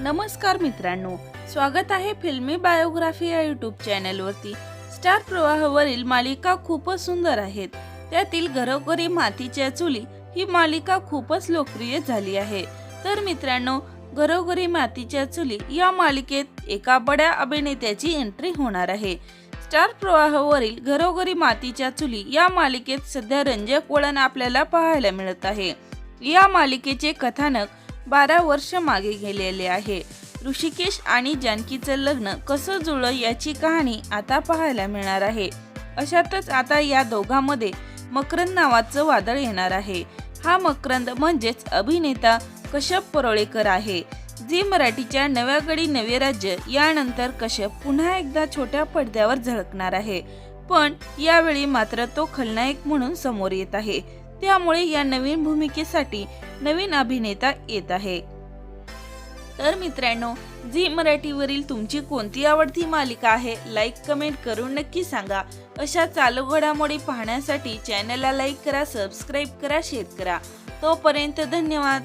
नमस्कार मित्रांनो स्वागत आहे फिल्मी बायोग्राफी या युट्यूब चॅनलवरती स्टार प्रवाहावरील मालिका खूपच सुंदर आहेत. त्यातील घरोघरी मातीच्या चुली ही मालिका खूपच लोकप्रिय झाली आहे. तर मित्रांनो घरोघरी मातीच्या चुली या मालिकेत एका बड्या अभिनेत्याची एंट्री होणार आहे. स्टार प्रवाहावरील घरोघरी मातीच्या चुली या मालिकेत सध्या रंजक वळण आपल्याला पाहायला मिळत आहे. या मालिकेचे कथानक बारा वर्ष मागे गेलेले आहे. ऋषिकेश आणि जानकीचं लग्न कसं जुळलं याची कहाणी आता पाहायला मिळणार आहे. अशातच आता या दोघांमध्ये मकरंद नावाचं वादळ येणार आहे. हा मकरंद म्हणजेच अभिनेता कश्यप परोळेकर आहे. झी मराठीच्या नव्या गडी नवे राज्य यानंतर कश्यप पुन्हा एकदा छोट्या पडद्यावर झळकणार आहे. पण यावेळी मात्र तो खलनायक म्हणून समोर येत आहे. त्यामुळे या नवीन भूमिकेसाठी नवीन अभिनेता येत आहे. तर मित्रांनो झी मराठीवरील तुमची कोणती आवडती मालिका आहे लाईक कमेंट करून नक्की सांगा. अशा चालू घडामोडी पाहण्यासाठी चॅनलला लाईक करा सबस्क्राईब करा शेअर करा. तोपर्यंत धन्यवाद.